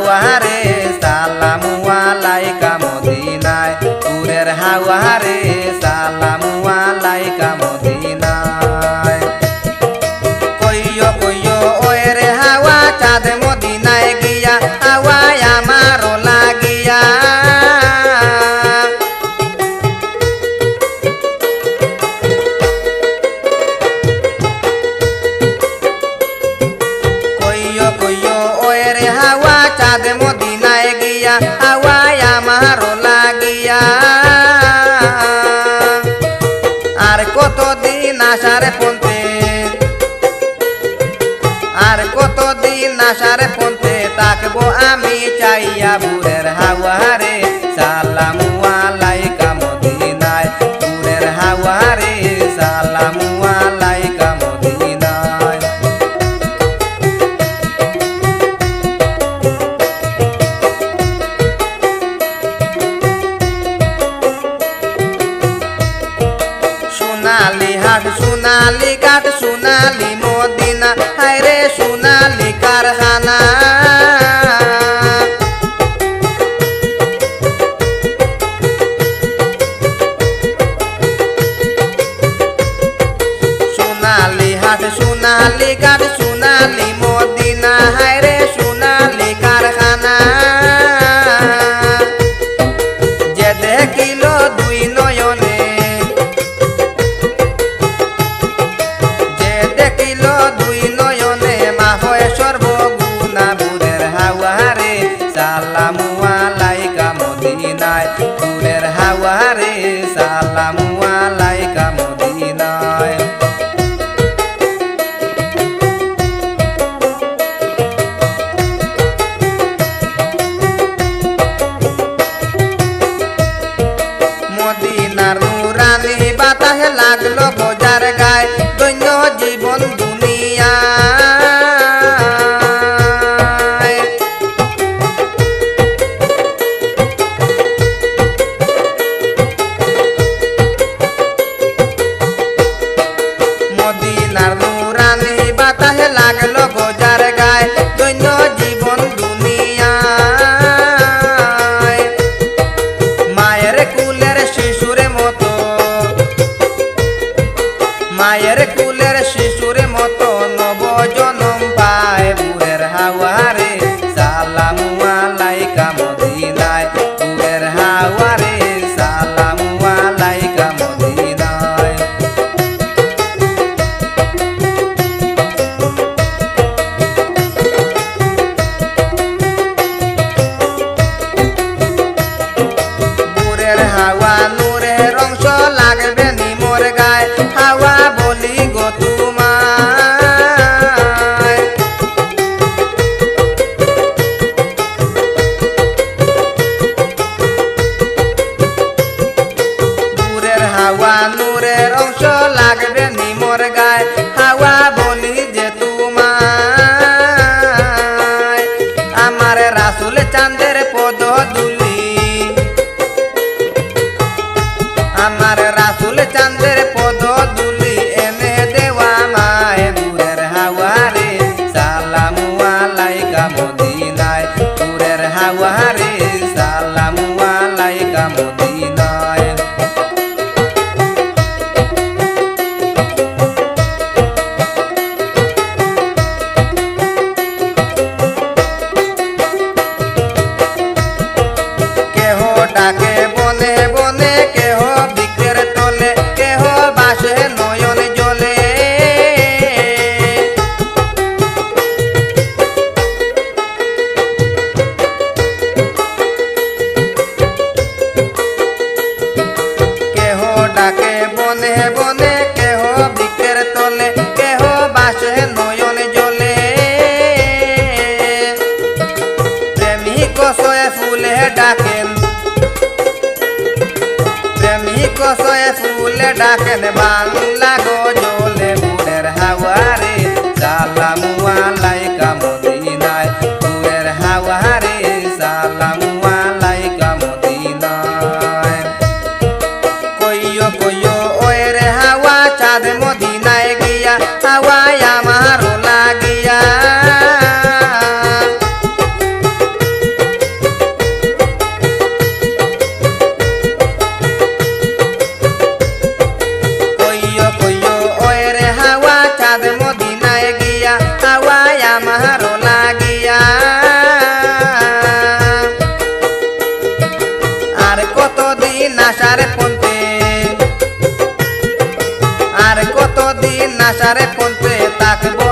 wahara দে মদিনায় গিয়া আওয়ায় আমার লাগিয়া আর কতদিন আসার পন্থে আর কতদিন আসার পন্থে থাকব আমি চাইয়া বুড়ের হাওয়ারে সালাম সোনালি কাঠ সোনালি সালামু আলাইকা মদিনায় ফুলের হাওয়ারে সালামু মতো মোর গায়, হাওয়া বলি যে আমার রাসুল চাঁদের পদ দুলি আমার রাসুল চাঁদের পদ দুলি এনে দেওয়া মায় দূরের হাওয়া সালামু আলাইকা মদিনায় দূরের হাওয়া ডাকেন। প্রেমিক সয়ে ফুলে ডাকেন বাংলা আশারে ফোনতে তাকবো